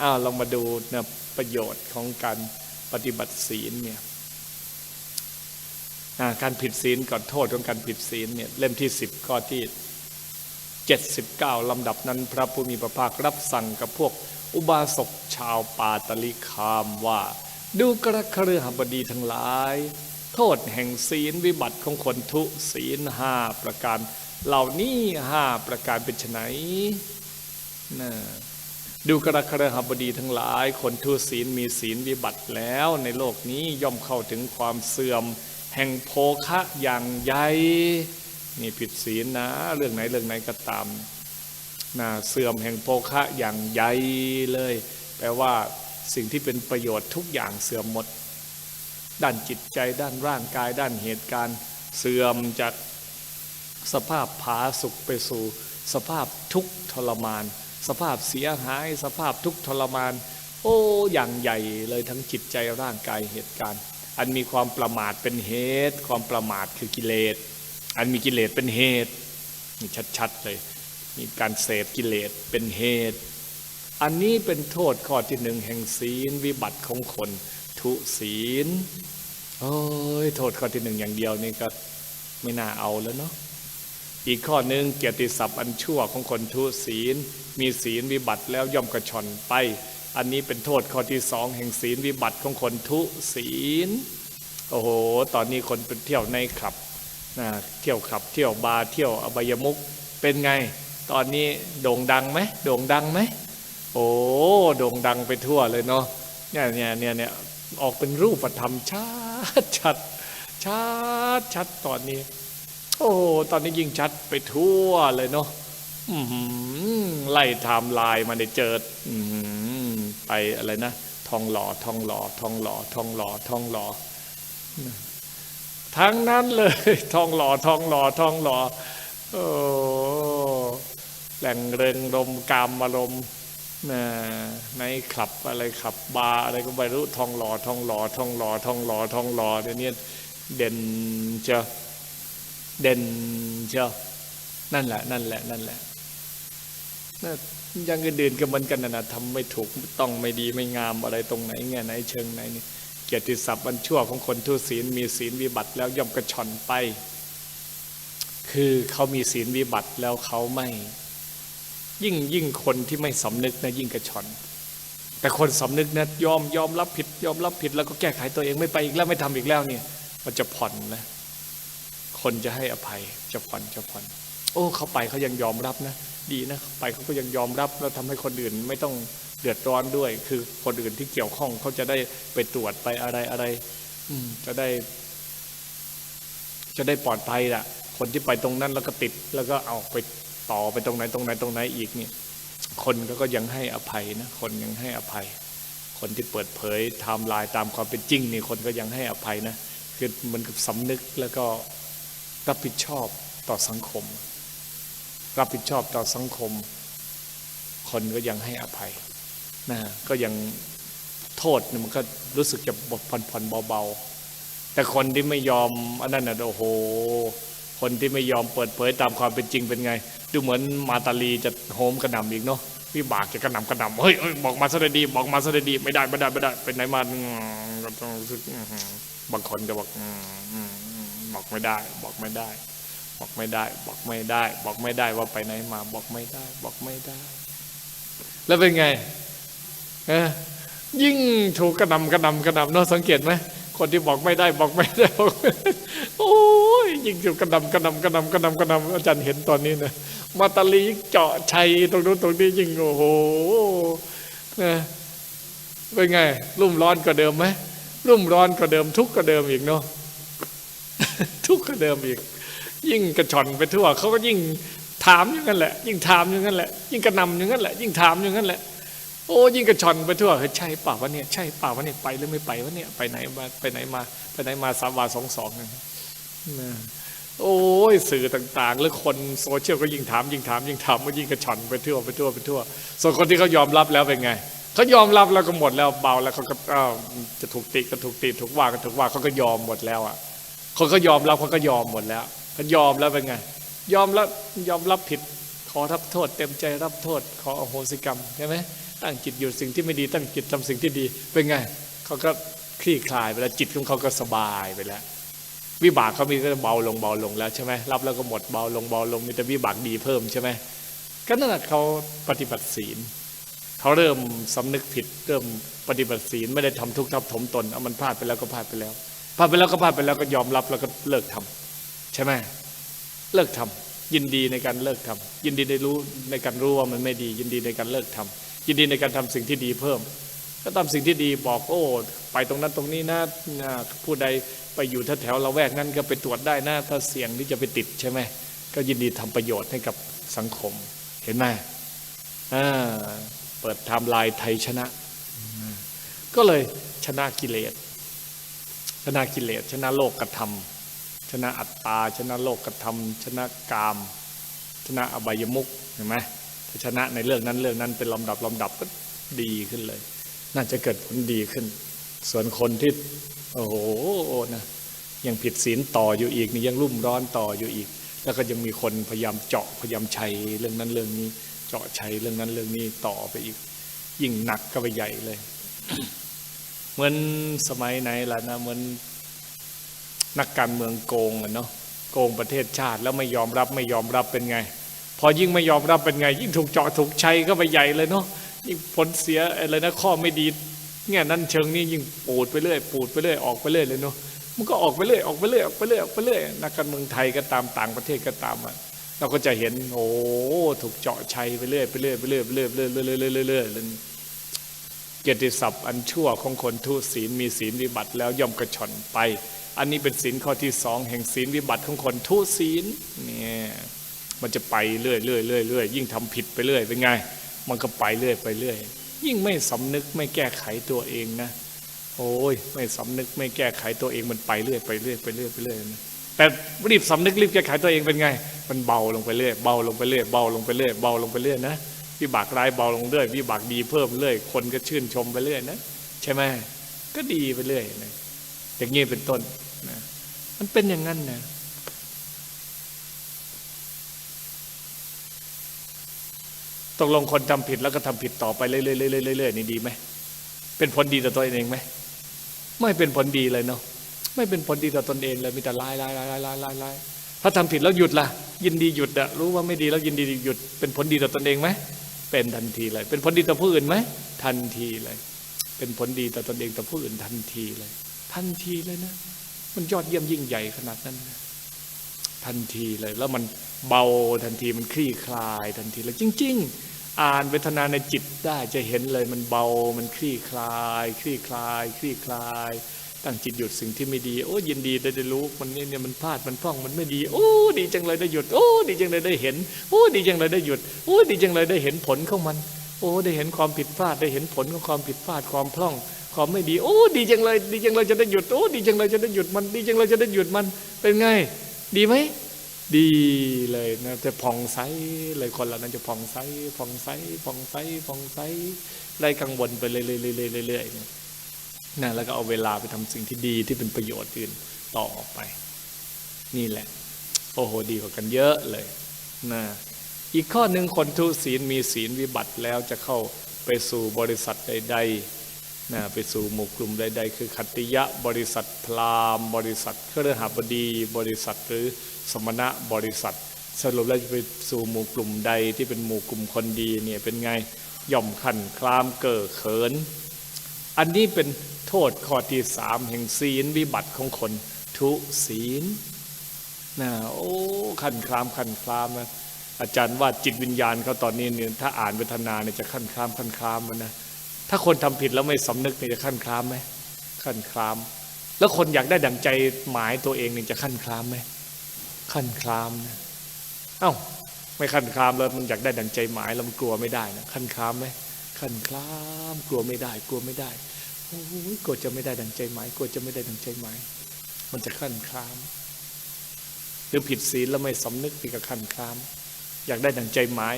อ้าวเรามาดูนะประโยชน์ของการปฏิบัติศีลเนี่ยการผิดศีลก่อนโทษของการผิดศีลเนี่ยเล่มที่สิบข้อที่เจ็ดสิบเก้าลำดับนั้นพระผู้มีพระภาครับสั่งกับพวกอุบาสกชาวปาตลิคามว่า ดูกระเครือหบดีทั้งหลาย โทษแห่งศีลวิบัติของคนทุศีลห้าประการ เหล่านี้ห้าประการเป็นไนนะ ดูกระครหบดีทั้งหลาย คนทุศีลมีศีลวิบัติแล้วในโลกนี้ย่อมเข้าถึงความเสื่อม แห่งโภคะอย่างใหญ่นี่ผิดศีลนะ เรื่องไหนเรื่องไหนก็ตามนะเสื่อมแห่งโภคะอย่างใหญ่เลย แปลว่าสิ่งที่เป็นประโยชน์ทุกอย่างเสื่อมหมด ด้านจิตใจด้านร่างกายด้านเหตุการณ์ เสื่อมจากสภาพผาสุกไปสู่ สภาพทุกข์ทรมาน สภาพเสียหาย สภาพทุกข์ทรมาน โอ้อย่างใหญ่เลยทั้งจิตใจร่างกายเหตุการณ์ อันมีความประมาทเป็นเหตุ ความประมาทคือกิเลส อันมีกิเลสเป็นเหตุนี่ชัดๆเลย มีการเสพกิเลสเป็นเหตุ อันนี้เป็นโทษข้อที่หนึ่งแห่งศีลวิบัติของคน ทุศีลโอ้ยโทษข้อที่หนึ่งอย่างเดียวนี่ก็ไม่น่าเอาแล้วเนาะ อีกข้อหนึ่งเกียรติศัพท์อันชั่วของคนทุศีล มีศีลวิบัติแล้วย่อมกระชอนไป อันนี้เป็นโทษข้อที่สองแห่งศีลวิบัติของคนทุศีล โอ้โห ตอนนี้คนไปเที่ยวในขับนะเที่ยวขับ เที่ยวบาร์เที่ยวอบายมุกเป็นไง ตอนนี้โด่งดังไหมโด่งดังไหมโอ้โด่งดังไปทั่วเลยเนาะเนี่ยเนี่ยเนี่ยเนี่ยออกเป็นรูปธรรมชัดชัดชัดชัดตอนนี้ โอ้ตอนนี้ยิ่งชัดไปทั่วเลยเนาะอื้อหือไล่ไทม์ไลน์มาในเจิดอื้อหือไปอะไรนะทองหล่อทองหล่อทองหล่อทองหล่อทองหล่อทั้งนั้นเลย ทองหล่อทองหล่อทองหล่อโอ้แหล่งเริงรมกามอารมณ์นะในขับอะไรขับบาร์อะไรก็ไม่รู้ทองหล่อทองหล่อทองหล่อทองหล่อทองหล่อเดี๋ยวนี้เด่นเจ้า เด่นเชียวนั่นแหละ นั่นแหละ นั่นแหละนะอยังอื่นๆก็เหมือนกันนะนะทำไม่ถูกต้องไม่ดีไม่งามอะไรตรงไหนแง่ไหนเชิงไหนนี่เกียรติศัพท์อันชั่วของคนทุศีลมีศีลวิบัติแล้วย่อมกระชอนไป คือเขามีศีลวิบัติแล้วเขาไม่ ยิ่งยิ่งคนที่ไม่สำนึกนะยิ่งกระชอนแต่คนสำนึกนะยอมยอมรับผิด ยอมรับผิดแล้วก็แก้ไขตัวเองไม่ไปอีกแล้วไม่ทำอีกแล้วเนี่ย มันจะผ่อนนะ คนจะให้อภัยจะผ่อนจะผ่อนโอ้เขาไปเขายังยอมรับนะ ดีนะไปเขาก็ยังยอมรับแล้วทำให้คนอื่นไม่ต้องเดือดร้อนด้วย คือคนอื่นที่เกี่ยวข้องเขาจะได้ไปตรวจไปอะไรอะไร อืมจะได้ จะได้ปลอดภัยล่ะ คนที่ไปตรงนั้นแล้วก็ติด แล้วก็เอาไปต่อไปตรงไหนตรงไหนตรงไหนอีกเนี่ยคนก็ก็ยังให้อภัยนะคนยังให้อภัย คนที่เปิดเผยไทม์ไลน์ตามความเป็นจริงนี่คนก็ยังให้อภัยนะคือมันกับสำนึกแล้วก็ รับผิดชอบต่อสังคม รับผิดชอบต่อสังคม คนก็ยังให้อภัยนะก็ยังโทษมันก็รู้สึกจะบทผ่อนผ่อนเบาๆ แต่คนที่ไม่ยอมอันนั้นน่ะโอ้โห คนที่ไม่ยอมเปิดเผยตามความเป็นจริงเป็นไง ดูเหมือนมาตาลีจะโหมกระหน่ำอีกเนาะวิบากจะกระหน่ำกระหน่ำเฮ้ยเฮ้ยบอกมาซะดีๆบอกมาซะดีๆไม่ได้ไม่ได้ไม่ได้ไปไหนมาอืมก็ต้องบางคนก็บอกอืม บอกไม่ได้ บอกไม่ได้ บอกไม่ได้ บอกไม่ได้ บอกไม่ได้ว่าไปไหนมา บอกไม่ได้ บอกไม่ได้ แล้วเป็นไงเออยิ่งถูกกระนำกระนำกระนำเนาะสังเกตไหมคนที่บอกไม่ได้ บอกไม่ได้บอกโอ้ยยิ่งถูกกระนำกระนำกระนำกระนำกระนำอาจารย์เห็นตอนนี้นะมาตาลีเจาะชัยตรงนู้นตรงนี้ยิ่งโอ้โหนะเป็นไง รุ่มร้อนกว่าเดิมไหมรุ่มร้อนกว่าเดิมทุกข์กว่าเดิมอีกเนาะ ทุกข์กว่าเดิมอีก ยิ่งกระชอนไปทั่วเขาก็ยิ่งถามอย่างนั้นแหละ ยิ่งถามอย่างนั้นแหละ ยิ่งกระนำอย่างนั้นแหละ ยิ่งถามอย่างนั้นแหละโอ้ยิ่งกระชอนไปทั่วเฮ้ยใช่เปล่าวะเนี่ยใช่เปล่าวะเนี่ยไปหรือไม่ไปวะเนี่ยไปไหนมาไปไหนมาไปไหนมาสามวาสองสองนั่นโอ้ยสื่อต่างๆแล้วคนโซเชียลก็ยิ่งถามยิ่งถามยิ่งถามก็ยิ่งกระชอนไปทั่วไปทั่วไปทั่ว ส่วนคนที่เขายอมรับแล้วเป็นไงเขายอมรับแล้วก็หมดแล้วเบาแล้วเขาก็จะถูกติก็ถูกติถูกว่าก็ถูกว่าเขาก็ยอมหมดแล้วอะ คนก็ยอมรับเขาก็ยอมหมดแล้วเขายอมแล้วเป็นไง ยอมแล้วยอมรับผิด ขอรับโทษ เต็มใจรับโทษ ขออโหสิกรรมใช่ไหมตั้งจิตอยู่สิ่งที่ไม่ดี ตั้งจิตทำสิ่งที่ดี เป็นไงเขาก็คลี่คลายไปแล้วจิตของเขาก็สบายไปแล้ว วิบากเขามีก็เบาลงเบาลงแล้วใช่ไหมรับแล้วก็หมดเบาลงเบาลงมีแต่วิบากดีเพิ่มใช่ไหมก็นั่นแหละเขาปฏิบัติศีลเขาเริ่มสำนึกผิด เริ่มปฏิบัติศีลไม่ได้ทำทุกข์ทับถมตนเอามันพลาดไปแล้วก็พลาดไปแล้ว พลาดไปแล้วก็พลาดไปแล้วก็ยอมรับแล้วก็เลิกทำใช่ไหมเลิกทำยินดีในการเลิกทำยินดีในรู้ในการรู้ว่ามันไม่ดี ยินดีในการเลิกทำยินดีในการทำสิ่งที่ดีเพิ่ม ก็ทำสิ่งที่ดีบอกโอ้ไปตรงนั้นตรงนี้นะนะผู้ใดไปอยู่แถวๆละแวกนั้นก็ไปตรวจได้นะถ้าเสี่ยงที่จะไปติดใช่ไหมก็ยินดีทำประโยชน์ให้กับสังคม เห็นไหมอ่าเปิดไทม์ไลน์ไทยชนะ ก็เลยชนะกิเลส นะกิเลสชนะโลกกระทำชนะอัตตา ชนะโลกกระทำชนะกาม ชนะอบายมุกเห็นไหมถ้าชนะในเรื่องนั้นเรื่องนั้นเป็นลำดับลำดับก็ดีขึ้นเลย น่าจะเกิดผลดีขึ้น ส่วนคนที่โอ้โหนะยังผิดศีลต่ออยู่อีกนี่ยังรุ่มร้อนต่ออยู่อีก แล้วก็ยังมีคนพยายามเจาะพยายามชัยเรื่องนั้นเรื่องนี้ เจาะชัยเรื่องนั้นเรื่องนี้ต่อไปอีก ยิ่งหนักก็ไปใหญ่เลย เหมือนสมัยไหนล่ะนะเหมือนนักการเมืองโกงอะเนาะโกงประเทศชาติแล้วไม่ยอมรับไม่ยอมรับเป็นไง พอยิ่งไม่ยอมรับเป็นไง ยิ่งถูกเจาะถูกใชัยก็ไปใหญ่เลยเนาะยิ่งผลเสียอะไรนะข้อไม่ดีเนี่ยนั่นเชิงนี่ยิ่งปูดไปเรื่อยปูดไปเรื่อยออกไปเรื่อยเลยเนาะมันก็ออกไปเรื่อยออกไปเรื่อยออกไปเรื่อยออกไปเรื่อยนักการเมืองไทยก็ตามต่างประเทศก็ตามอะเราก็จะเห็นโอ้ถูกเจาะชัยไปเรื่อยไปเรื่อยไปเรื่อยไปเรื่อยไปเรื่อยเรื่อยเรื่อย กียรติศัพท์อันชั่วของคนทุศีลมีศีลวิบัติแล้วย่อมกระชอนไป อันนี้เป็นศีลข้อที่สองแห่งศีลวิบัติของคนทุศีลเนี่ยมันจะไปเรื่อยเรื่อยเรื่อยเรื่อยยิ่งทำผิดไปเรื่อยเป็นไง มันก็ไปเรื่อยไปเรื่อย ยิ่งไม่สำนึกไม่แก้ไขตัวเองนะโอ้ยไม่สำนึกไม่แก้ไขตัวเองมันไปเรื่อยไปเรื่อยไปเรื่อยไปเรื่อยนะแต่รีบสำนึกรีบแก้ไขตัวเองเป็นไง มันเบาลงไปเรื่อยเบาลงไปเรื่อยเบาลงไปเรื่อยเบาลงไปเรื่อยนะ วิบากร้ายเบาลงเรื่อยวิบากดีเพิ่มเรื่อยคนก็ชื่นชมไปเรื่อยนะใช่ไหมก็ดีไปเรื่อยนะอย่างนี้เป็นต้นนะมันเป็นอย่างนั้นนะตกลงคนทำผิดแล้วก็ทำผิดต่อไปเรื่อยๆเรื่อยๆนี่ดีไหมเป็นผลดีต่อตัวเองไหมไม่เป็นผลดีเลยเนาะไม่เป็นผลดีต่อตนเองเลยมีแต่ลายลายลายลายลายลายลายถ้าทำผิดแล้วหยุดล่ะ ยินดีหยุดอะรู้ว่าไม่ดีแล้วยินดีหยุด เป็นผลดีต่อตนเองไหม เป็นทันทีเลย เป็นผลดีต่อผู้อื่นไหมทันทีเลย เป็นผลดีต่อตนเองต่อผู้อื่นทันทีเลย ทันทีเลยนะ มันยอดเยี่ยมยิ่งใหญ่ขนาดนั้นนะทันทีเลย แล้วมันเบาทันทีมันคลี่คลายทันทีเลยจริง ๆ อ่านเวทนาในจิตได้จะเห็นเลยมันเบามันคลี่คลาย คลี่คลาย คลี่คลาย ตั้งจิตหยุดสิ่งที่ไม่ดี โอ้ยินดีได้ได้รู้มันเนี่ยมันพลาดมันพร่องมันไม่ดี โอ้ดีจังเลยได้หยุด โอ้ดีจังเลยได้เห็น โอ้ดีจังเลยได้หยุด โอ้ดีจังเลยได้เห็นผลของมัน โอ้ได้เห็นความผิดพลาดได้เห็นผลของความผิดพลาดความพร่องความไม่ดี โอ้ดีจังเลย ดีจังเลยจะได้หยุดโอ้ดีจังเลยจะได้หยุดมัน ดีจังเลยจะได้หยุดมันเป็นไง ดีไหมดีเลยนะจะผ่องใสเลยคนเหล่านั้นจะผ่องใสผ่องใสผ่องใสผ่องใสไล่กังวลไปเรื่อยๆเรื่อยๆเนี่ยนะแล้วก็เอาเวลาไปทำสิ่งที่ดีที่เป็นประโยชน์อื่นต่อออกไป นี่แหละ โอ้โหดีกว่ากันเยอะเลยนะอีกข้อหนึ่งคนทุศีลมีศีลวิบัติแล้วจะเข้าไปสู่บริษัทใดๆนะไปสู่หมู่กลุ่มใด ๆ คือขัตติยะบริษัทพราหมณ์ บริษัทเครือหบดี บริษัทหรือสมณะบริษัท สรุปแล้วจะไปสู่หมู่กลุ่มใดที่เป็นหมู่กลุ่มคนดีเนี่ยเป็นไงย่อมขันคลามเก่อเขิน อันนี้เป็นโทษข้อที่สามแห่งศีลวิบัติของคน ทุศีลนะโอ้ขันคลามขันคลามนะอาจารย์ว่าจิตวิญญาณเขาตอนนี้เนี่ยถ้าอ่านเวทนาเนี่ยจะขันคลามขันคลามมันนะถ้าคนทำผิดแล้วไม่สำนึกเนี่ยจะขันคลามไหมขันคลาม แล้วคนอยากได้ดั่งใจหมายตัวเองเนี่ยจะขันคลามไหมขันคลามนะเอ้าไม่ขันคลามแล้วมันอยากได้ดั่งใจหมายแล้วมันกลัวไม่ได้นะขันคลามไหม ขันคลามกลัวไม่ได้ กลัวไม่ได้โอ้ยกลัวจะไม่ได้ดังใจหมายกลัวจะไม่ได้ดังใจหมายมันจะขั้นคลามหรือผิดศีลแล้วไม่สำนึกนี่ก็ขั้นคลาม อยากได้ดังใจหมาย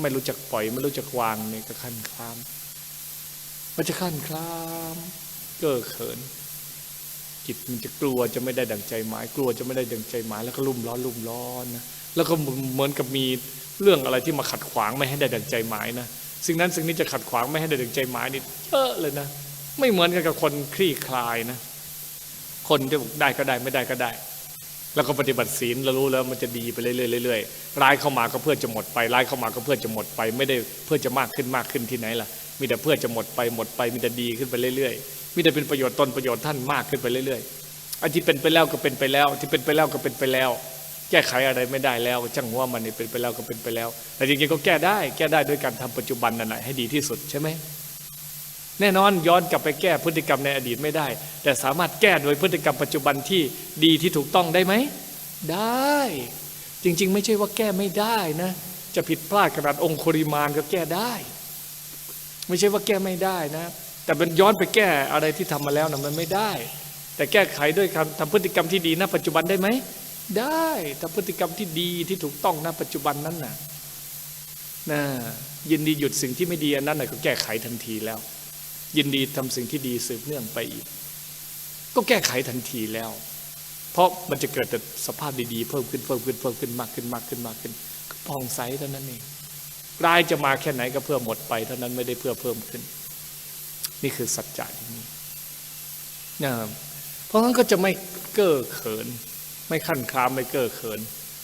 ไม่รู้จักปล่อย ไม่รู้จักวางเนี่ยก็ขั้นคลาม มันจะขั้นคลามเก้อเขินจิตมันจะกลัวจะไม่ได้ดังใจหมาย กลัวจะไม่ได้ดังใจหมาย แล้วก็ลุ่มร้อนลุ่มร้อนนะแล้วก็เหมือนกับมีเรื่องอะไรที่มาขัดขวางไม่ให้ได้ดังใจหมายนะ สิ่งนั้นสิ่งนี้จะขัดขวางไม่ให้ได้ดึงใจหมายนี่เยอะเลยนะ ไม่เหมือนกันกับคนคลี่คลายนะ คนที่บอกได้ก็ได้ไม่ได้ก็ได้ แล้วก็ปฏิบัติศีลเรารู้แล้วมันจะดีไปเรื่อยๆเรื่อยๆร้ายเข้ามาก็เพื่อจะหมดไปร้ายเข้ามาก็เพื่อจะหมดไป ไม่ได้เพื่อจะมากขึ้นมากขึ้นที่ไหนล่ะ มีแต่เพื่อจะหมดไปหมดไปมีแต่ดีขึ้นไปเรื่อยๆมีแต่เป็นประโยชน์ตนประโยชน์ท่านมากขึ้นไปเรื่อยๆอันที่เป็นไปแล้วก็เป็นไปแล้ว ที่เป็นไปแล้วก็เป็นไปแล้ว ก้ไขอะไรไม่ได้แล้วจังว่ามันนี่เป็นไปแล้วก็เป็นไปแล้ว แต่จริงๆก็แก้ได้แก้ได้ด้วยการทำปัจจุบันนั่นแหละให้ดีที่สุดใช่ไหมแน่นอนย้อนกลับไปแก้พฤติกรรมในอดีตไม่ได้ แต่สามารถแก้โดยพฤติกรรมปัจจุบันที่ดีที่ถูกต้องได้ไหมได้ จริง ๆ ไม่ใช่ว่าแก้ไม่ได้นะ จะผิดพลาดขนาดองคุริมานก็แก้ได้ ไม่ใช่ว่าแก้ไม่ได้นะ แต่เป็นย้อนไปแก้อะไรที่ทำมาแล้วนะมันไม่ได้ แต่แก้ไขด้วยคำทำพฤติกรรมที่ดีณปัจจุบันได้ไหม ได้ทำพฤติกรรมที่ดีที่ถูกต้องณปัจจุบันนั้นน่ะนะยินดีหยุดสิ่งที่ไม่ดีอันนั้นน่ะก็แก้ไขทันทีแล้ว ยินดีทำสิ่งที่ดีสืบเนื่องไปอีก ก็แก้ไขทันทีแล้ว เพราะมันจะเกิดแต่สภาพดีๆเพิ่มขึ้นเพิ่มขึ้นเพิ่มขึ้นมากขึ้นมากขึ้นมากขึ้นก็ผ่องใสเท่านั้นเองร้ายจะมาแค่ไหนก็เพื่อหมดไปเท่านั้นไม่ได้เพื่อเพิ่มขึ้น นี่คือสัจจะที่นี่นะเพราะงั้นก็จะไม่เก้อเขิน ไม่ขั้นคามไม่เก้อเขิน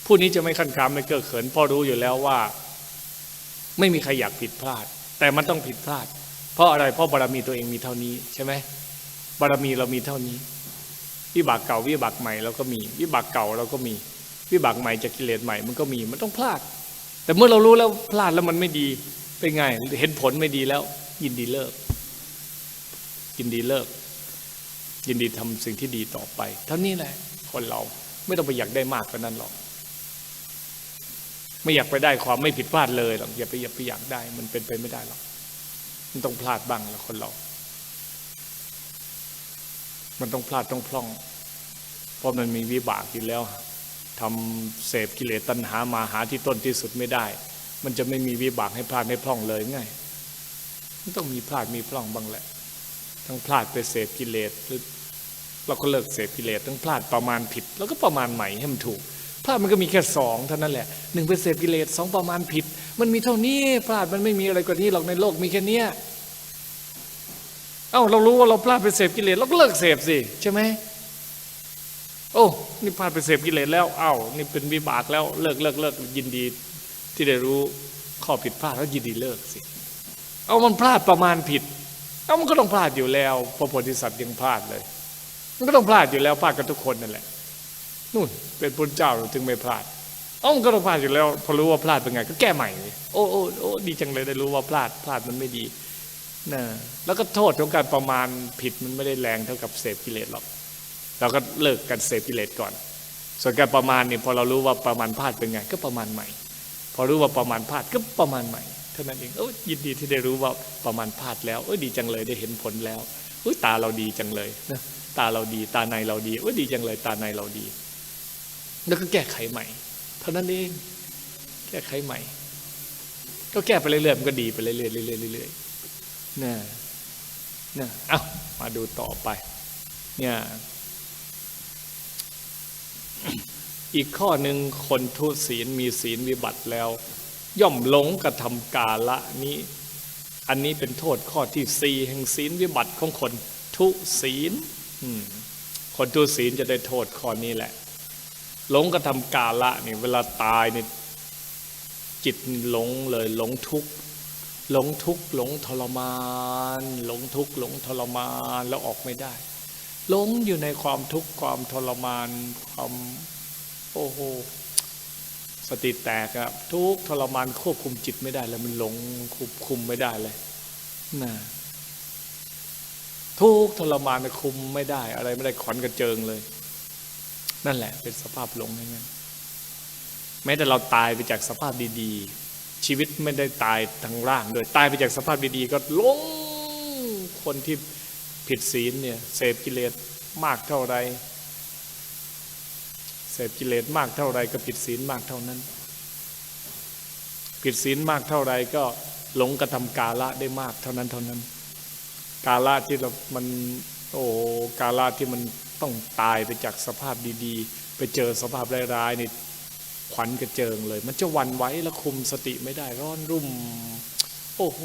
ผู้นี้จะไม่ขั้นคามไม่เก้อเขินเพราะรู้อยู่แล้วว่า ไม่มีใครอยากผิดพลาด แต่มันต้องผิดพลาด เพราะอะไรเพราะบารมีตัวเองมีเท่านี้ใช่ไหมบารมีเรามีเท่านี้ วิบากเก่าวิบากใหม่เราก็มี วิบากเก่าเราก็มี วิบากใหม่จากกิเลสใหม่มันก็มีมันต้องพลาด แต่เมื่อเรารู้แล้วพลาดแล้วมันไม่ดีเป็นไงเห็นผลไม่ดีแล้ว ยินดีเลิก ยินดีเลิก ยินดีทำสิ่งที่ดีต่อไป เท่านี้แหละคนเรา ไม่ต้องไปอยากได้มากกว่านั้นหรอก ไม่อยากไปได้ความไม่ผิดพลาดเลยหรอกอย่าไปอย่าไปอยากได้ มันเป็นไปไม่ได้หรอกมันต้องพลาดบ้างละคนเรา มันต้องพลาดต้องพล่อง เพราะมันมีวิบากอยู่แล้วทำเสพกิเลสตัณหามาหาที่ต้นที่สุดไม่ได้ มันจะไม่มีวิบากให้พลาดให้พล่องเลยไงมันต้องมีพลาดมีพล่องบ้างแหละ ทั้งพลาดไปเสพกิเลสหรือ เราก็เลิกเสพกิเลสทั้งพลาดประมาณผิด แล้วก็ประมาณใหม่ให้มันถูก พลาดมันก็มีแค่สองเท่านั้นแหละหนึ่งไปเสพกิเลสสองประมาณผิด มันมีเท่านี้พลาดมันไม่มีอะไรกว่านี้หรอกในโลกมีแค่เนี้ยเอ้าเรารู้ว่าเราพลาดไปเสพกิเลสเราก็เลิกเสพสิใช่ไหมโอ้นี่พลาดไปเสพกิเลสแล้วเอ้านี่เป็นวิบากแล้วเลิกเลิกเลิกยินดี ที่ได้รู้ข้อผิดพลาดแล้วยินดีเลิกสิเอามันพลาดประมาณผิด เอามันก็ต้องพลาดอยู่แล้วพระโพธิสัตว์ยังพลาดเลย มันก็ต้องพลาดอยู่แล้วพลาดกันทุกคนนั่นแหละนู่นเป็นพระเจ้าถึงไม่พลาดเอ้ามันก็ต้องพลาดอยู่แล้ว พอรู้ว่าพลาดเป็นไงก็แก้ใหม่โอ้โอ้โอ้ดีจังเลยได้รู้ว่าพลาดพลาดมันไม่ดีนะแล้วก็โทษของการประมาณผิดมันไม่ได้แรงเท่ากับเสพกิเลสหรอก เราก็เลิกกันเสพกิเลสก่อน ส่วนการประมาณนี่พอเรารู้ว่าประมาณพลาดเป็นไง ก็ประมาณใหม่ พอรู้ว่าประมาณพลาดก็ประมาณใหม่เท่านั้นเองโอ้ยินดีที่ได้รู้ว่าประมาณพลาดแล้วเอ้ยดีจังเลยได้เห็นผลแล้วอุ้ยตาเราดีจังเลยนะ ตาเราดี ตาในเราดีโอ้ดีจังเลยตาในเราดี แล้วก็แก้ไขใหม่ เท่านั้นเอง แก้ไขใหม่ ก็แก้ไปเรื่อยๆมันก็ดีไปเรื่อยๆเรื่อยๆเรื่อยๆน่ะน่ะเอ้ามาดูต่อไป เนี่ยอีกข้อหนึ่งคนทุศีลมีศีลวิบัติแล้ว ย่อมหลงกระทำกาละนี้ อันนี้เป็นโทษข้อที่สี่แห่งศีลวิบัติของคนทุศีล คนทุศีลจะได้โทษข้อนี้แหละ หลงกระทำกาละนี่เวลาตายนี่จิตหลงเลยหลงทุกข์หลงทุกข์หลงทรมาน หลงทุกข์หลงทรมานแล้วออกไม่ได้ หลงอยู่ในความทุกข์ความทรมานความโอ้โหสติแตกอะทุกข์ทรมานควบคุมจิตไม่ได้แล้วมันหลงควบคุมไม่ได้เลยนะ ทุกทรมานคุมไม่ได้ อะไรไม่ได้ขอนกระเจิงเลย นั่นแหละ เป็นสภาพหลงอย่างนั้นแม้แต่เราตายไปจากสภาพดีๆ ชีวิตไม่ได้ตายทางร่างโดยตายไปจากสภาพดีๆ ก็หลงคนที่ผิดศีลเนี่ยเสพกิเลสมากเท่าไรเสพกิเลสมากเท่าไรก็ผิดศีลมากเท่านั้น ผิดศีลมากเท่าไรก็หลงกระทำกาละได้มากเท่านั้นเท่านั้น กาละที่เรามันโอ้กาละที่มันต้องตายไปจากสภาพดีๆ ไปเจอสภาพร้ายๆนี่ขวัญกระเจิงเลย มันจะวันไหวแล้วคุมสติไม่ได้ ร้อนรุ่มโโอ้โห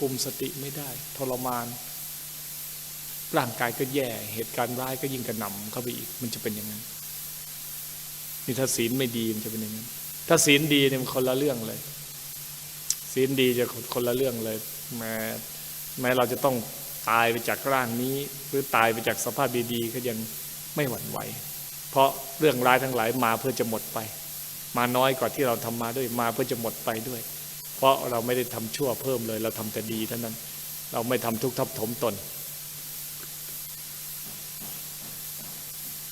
คุมสติไม่ได้ ทรมาน ร่างกายก็แย่ เหตุการณ์ร้ายก็ยิ่งกระหน่ำเข้าไปอีก มันจะเป็นอย่างนั้นนี่ถ้าศีลไม่ดีมันจะเป็นอย่างนั้น ถ้าศีลดีเนี่ยมันคนละเรื่องเลย ศีลดีจะคนละเรื่องเลย แม้แม้เราจะต้อง ตายไปจากร่างนี้ หรือตายไปจากสภาพดีๆก็ยังไม่หวั่นไหว เพราะเรื่องร้ายทั้งหลายมาเพื่อจะหมดไป มาน้อยกว่าที่เราทำมาด้วยมาเพื่อจะหมดไปด้วย เพราะเราไม่ได้ทำชั่วเพิ่มเลย เราทำแต่ดีเท่านั้น เราไม่ทำทุกข์ทับถมตน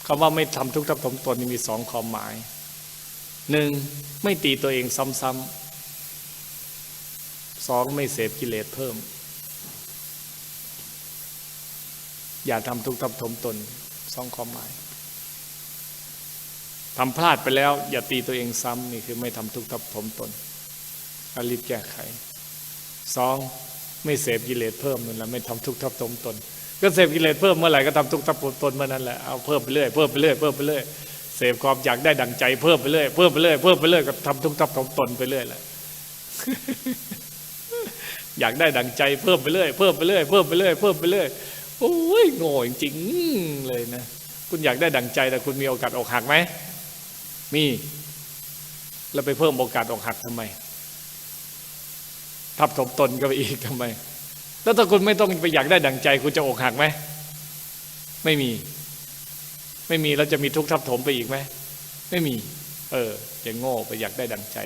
คำว่าไม่ทำทุกข์ทับถมตนนี่มีสองความหมายหนึ่งไม่ตีตัวเองซ้ำๆสองไม่เสพกิเลสเพิ่ม อย่าทำทุกข์ทับถมตนสองความหมายทำพลาดไปแล้ว อย่าตีตัวเองซ้ำนี่คือไม่ทำทุกข์ทับถมตนเอารีบแก้ไขสองไม่เสพกิเลสเพิ่มนั่นแหละไม่ทำทุกข์ทับถมตน ก็เสพกิเลสเพิ่มเมื่อไหร่ก็ทำทุกข์ทับถมตนเมื่อนั้นแหละเอาเพิ่มไปเรื่อยเพิ่มไปเรื่อยเพิ่มไปเรื่อยเสพความอยากได้ดังใจเพิ่มไปเรื่อยเพิ่มไปเรื่อยเพิ่มไปเรื่อยก็ทำทุกข์ทับถมตนไปเรื่อยแหละอยากได้ดังใจเพิ่มไปเรื่อยเพิ่มไปเรื่อยเพิ่มไปเรื่อยเพิ่มไปเรื่อย โอ้ยโง่จริงๆเลยนะ คุณอยากได้ดังใจแต่คุณมีโอกาสอกหักไหมมี แล้วไปเพิ่มโอกาสอกหักทำไม ทับถมตนก็ไปอีกทำไม แล้วถ้าคุณไม่ต้องไปอยากได้ดังใจ คุณจะอกหักไหมไม่มี ไม่มีแล้วจะมีทุกข์ทับถมไปอีกไหมไม่มี เออจะโง่ไปอยากได้ดังใจ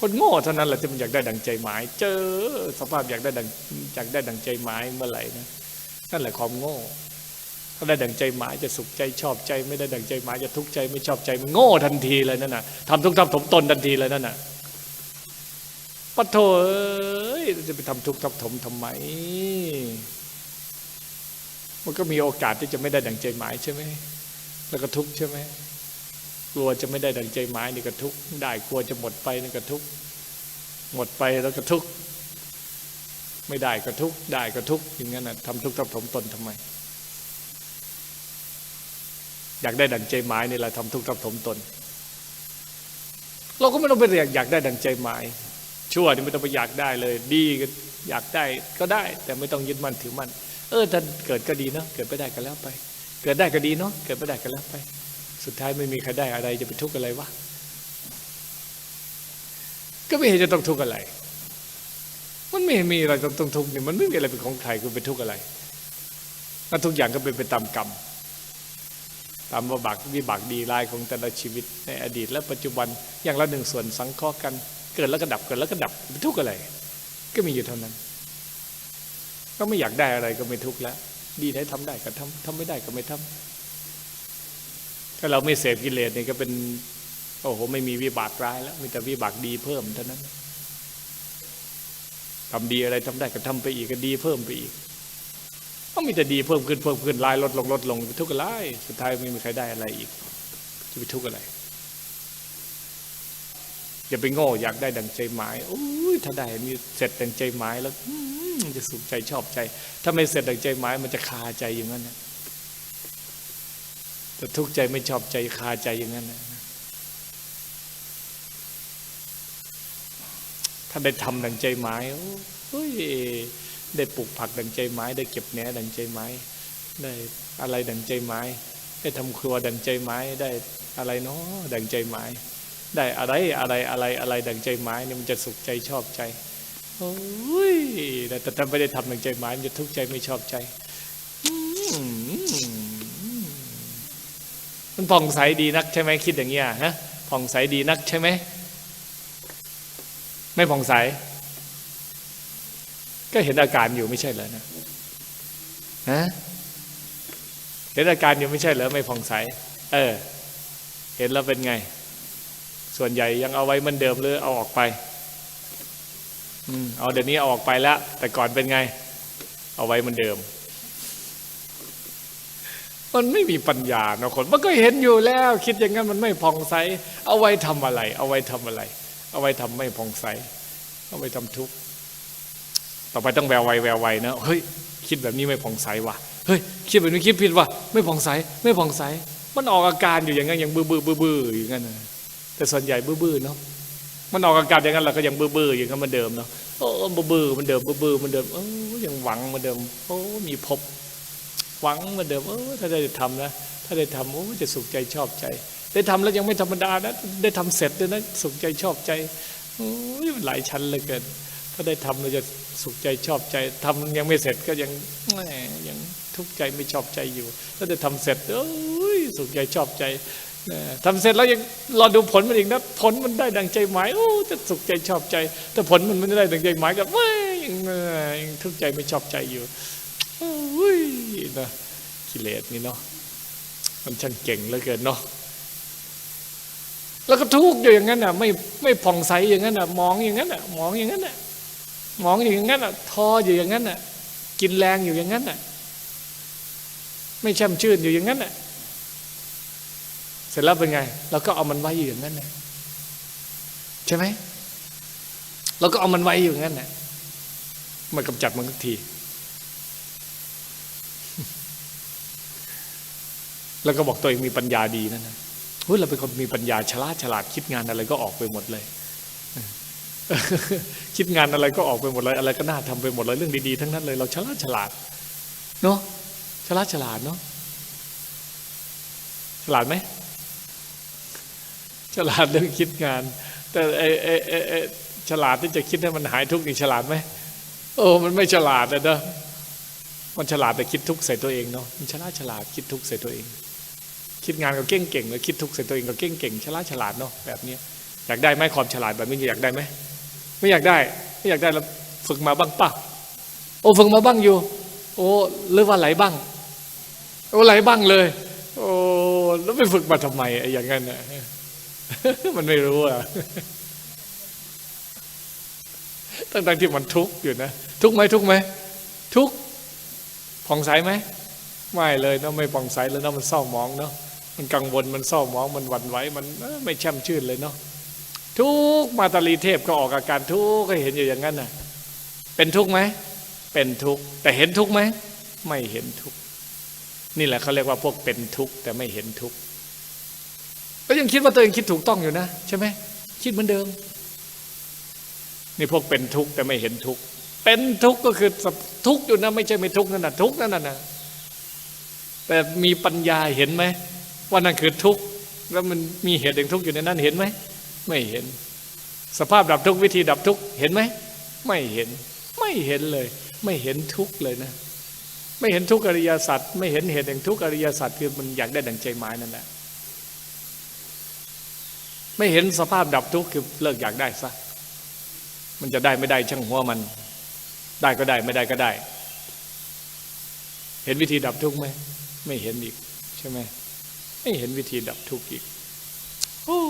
คนโง่เท่านั้นแหละที่มันอยากได้ดังใจหมาย เจอสภาพอยากได้ดังอยากได้ดังใจหมายเมื่อไหร่นะนั่นแหละความโง่ ถ้าได้ดังใจหมายจะสุขใจชอบใจ ไม่ได้ดังใจหมายจะทุกข์ใจไม่ชอบใจมันโง่ทันทีเลยนั่นน่ะทำทุกข์ทับถมตนทันทีเลยนั่นน่ะปะโถจะไปทำทุกข์ทับถมทำไม มันก็มีโอกาสที่จะไม่ได้ดังใจหมายใช่ไหมแล้วก็ทุกข์ใช่ไหม กลัวจะไม่ได้ดังใจหมายนี่ก็ทุกได้กลัวจะหมดไปนี่ก็ทุกหมดไปแล้วก็ทุกไม่ได้ก็ทุกได้ก็ทุกอย่างนั้นนะทำทุกข์ทับถมตนทำไม อยากได้ดังใจหมายนี่แหละทำทุกข์ทับถมตน เราก็ไม่ต้องไปอยากอยากได้ดังใจหมายชั่วนี่ไม่ต้องไปอยากได้เลย ดีก็อยากได้ก็ได้ แต่ไม่ต้องยึดมั่นถือมั่นเออถ้าเกิดก็ดีเนาะเกิดไม่ได้ก็แล้วไป เกิดได้ก็ดีเนาะเกิดไม่ได้ก็แล้วไป สุดท้ายไม่มีใครได้อะไรจะไปทุกข์อะไรวะก็ไม่เห็นจะต้องทุกข์อะไร มันไม่มีอะไรต้องต้องทุกข์นี่มันไม่มีอะไรเป็นของใครคุณไปทุกข์อะไรทุกอย่างก็เป็นไปตามกรรมตามวิบากวิบากดีร้ายของแต่ละชีวิตในอดีต และปัจจุบันอย่างละหนึ่งส่วนสังเคราะห์กัน เกิดแล้วก็ดับเกิดแล้วก็ดับไปทุกข์อะไร ก็มีอยู่เท่านั้น ก็ไม่อยากได้อะไรก็ไม่ทุกข์แล้ว ดีได้ทำได้ก็ทำทำไม่ได้ก็ไม่ทำ ถ้าเราไม่เสพกิเลสเนี่ยก็เป็นโอ้โหไม่มีวิบากร้ายแล้วมีแต่วิบากดีเพิ่มเท่านั้นทำดีอะไรทำได้ก็ทำไปอีกก็ดีเพิ่มไปอีกก็มีแต่ดีเพิ่มขึ้นเพิ่มขึ้นลายลดลงลดลงไปทุกข์อะไรสุดท้ายไม่มีใครได้อะไรอีกจะไปทุกข์อะไรอย่าไปโง่อยากได้ดังใจหมายโอ้ยถ้าได้มีเสร็จดังใจหมายแล้วจะสุขใจชอบใจ ถ้าไม่เสร็จดังใจหมายมันจะคาใจอย่างนั้นนะ แต่ทุกข์ใจไม่ชอบใจคาใจอย่างนั้นนะถ้าได้ทำดังใจหมายโอ้ยได้ปลูกผักดังใจหมายได้เก็บแหนดังใจหมายได้อะไรดังใจหมายได้ทำครัวดังใจหมายได้อะไรเนาะดังใจหมายได้อะไรอะไรอะไรอะไรดังใจหมายเนี่ยมันจะสุขใจชอบใจโอ้ยแต่แต่ถ้าไม่ได้ทำดังใจหมายมันจะทุกข์ใจไม่ชอบใจ มันผ่องใสดีนักใช่ไหมคิดอย่างเงี้ยฮะผ่องใสดีนักใช่ไหมไม่ผ่องใส ก็เห็นอาการอยู่ไม่ใช่เหรอนะฮะเห็นอาการอยู่ไม่ใช่เหรอไม่ผ่องใส เออ เห็นแล้วเป็นไง ส่วนใหญ่ยังเอาไว้เหมือนเดิมหรือเอาออกไปอืมเอาเดี๋ยวนี้เอาออกไปแล้ว แต่ก่อนเป็นไง เอาไว้เหมือนเดิม มันไม่มีปัญญาเนาะคนมันก็เห็นอยู่แล้ว คิดอย่างนั้นมันไม่ผ่องใสเอาไว้ทำอะไร เอาไว้ทำอะไร เอาไว้ทำไม่ผ่องใสเอาไว้ทำทุกข์ต่อไปต้องแววไวแววไวนะเฮ้ยคิดแบบนี้ไม่ผ่องใสว่ะเฮ้ยคิดแบบนี้คิดผิดว่ะไม่ผ่องใสไม่ผ่องใสมันออกอาการอยู่อย่างนั้นอย่างบื้อบื้อบื้ออย่างนั้นแต่ส่วนใหญ่บื้อบื้อเนาะมันออกอากาศอย่างนั้นเราก็ยังบื่อๆอย่างนั้นมันเดิมเนาะโอ้บื่อๆเหมันเดิมบื่อๆเหมันเดิมเออยังหวังมันเดิมโอ้มีพบ หวังเหมันเดิมเออถ้าได้ทำนะ ถ้าได้ทำโอ้จะสุขใจชอบใจ ได้ทำแล้วยังไม่ธรรมดานะได้ทำเสร็จด้วยนะสุขใจชอบใจโอ้ยหลายชั้นเลยเกินถ้าได้ทำเราจะสุขใจชอบใจทำยังไม่เสร็จก็ยังแหมยังทุกข์ใจไม่ชอบใจอยู่ ถ้าได้ทำเสร็จเอ้ยสุขใจชอบใจทำเสร็จแล้วยังรอดูผลมันอีกนะผลมันได้ดังใจหมายโอ้จะสุขใจชอบใจ แต่ผลมันไม่ได้ดังใจหมายก็เว้ยยังเออยังทุกข์ใจไม่ชอบใจอยู่ นะกิเลสนี่เนาะมันช่างเก่งเหลือเกินเนาะแล้วก็ทุกข์อยู่อย่างนั้นน่ะไม่ไม่ผ่องใสอย่างนั้นน่ะมองอย่างนั้นน่ะมองอย่างนั้นน่ะมองอยู่อย่างนั้นน่ะทออยู่อย่างนั้นน่ะกินแรงอยู่อย่างนั้นน่ะไม่แช่มชื่นอยู่อย่างนั้นน่ะเสร็จแล้วเป็นไงเราก็เอามันไว้อยู่อย่างนั้นน่ะใช่ไหมเราก็เอามันไว้อยู่อย่างนั้นน่ะมันกำจัดมันทุกที แล้วก็บอกตัวเองมีปัญญาดีนั่นนะเฮ้ยเราเป็นคนมีปัญญาฉลาดฉลาดคิดงานอะไรก็ออกไปหมดเลย คิดงานอะไรก็ออกไปหมดเลย อะไรก็น่าทำไปหมดเลยเรื่องดีๆทั้งนั้นเลย เราฉลาดฉลาดเนาะฉลาดฉลาดเนาะฉลาดไหมฉลาดเรื่องคิดงาน แต่ไอไอไอ้ไอฉลาดที่จะคิดให้มันหายทุกข์นี่ฉลาดไหมโอ้มันไม่ฉลาดเลยเนาะมันฉลาดแต่คิดทุกข์ใส่ตัวเองเนาะมันฉลาดฉลาดคิดทุกข์ใส่ตัวเอง คิดงานก็เก่งเก่งแล้วคิดทุกข์ใส่ตัวเองก็เก่งเก่งฉลาดฉลาดเนาะแบบนี้อยากได้ไหมความฉลาดแบบนี้อยากได้ไหมไม่อยากได้ไม่อยากได้แล้วฝึกมาบ้างปะโอ้ฝึกมาบ้างอยู่ โอ้หรือว่าไหลบ้างโอ้ไหลบ้างเลย โอ้แล้วไปฝึกมาทำไมไอ้อย่างนั้นน่ะมันไม่รู้อะตั้งๆที่มันทุกข์อยู่นะทุกข์ไหมทุกข์ไหมทุกข์ผ่องใสไหมไม่เลยเนาะไม่ผ่องใสเลยเนาะมันเศร้าหมองเนาะ มันกังวลมันเศร้าหมองมันหวั่นไหวมันไม่แช่มชื่นเลยเนาะทุกมาตาลีเทพก็ออกอาการทุกข์ให้เห็นอยู่อย่างนั้นน่ะ เป็นทุกไหมเป็นทุกแต่เห็นทุกไหมไม่เห็นทุกนี่แหละเขาเรียกว่าพวกเป็นทุกแต่ไม่เห็นทุกก็ยังคิดว่าตัวเองคิดถูกต้องอยู่นะ ใช่ไหมคิดเหมือนเดิม นี่พวกเป็นทุกข์แต่ไม่เห็นทุกข์เป็นทุกข์ก็คือทุกข์อยู่นะไม่ใช่ไม่ทุกข์นั่นน่ะทุกข์นั่นน่ะแต่มีปัญญาเห็นไหม ว่านั่นคือทุกข์แล้วมันมีเหตุแห่งทุกข์อยู่ในนั้นเห็นไหมไม่เห็น สภาพดับทุกข์วิธีดับทุกข์เห็นไหมไม่เห็น ไม่เห็นเลย ไม่เห็นทุกข์เลยนะ ไม่เห็นทุกข์อริยสัจไม่เห็นเหตุแห่งทุกข์อริยสัจคือมันอยากได้ดังใจหมายนั่นแหละไม่เห็นสภาพดับทุกข์คือเลิกอยากได้ซะมันจะได้ไม่ได้ช่างหัวมัน ได้ก็ได้ไม่ได้ก็ได้ เห็นวิธีดับทุกข์ไหมไม่เห็นอีกใช่ไหม ไม่เห็นวิธีดับทุกข์อีกโอ้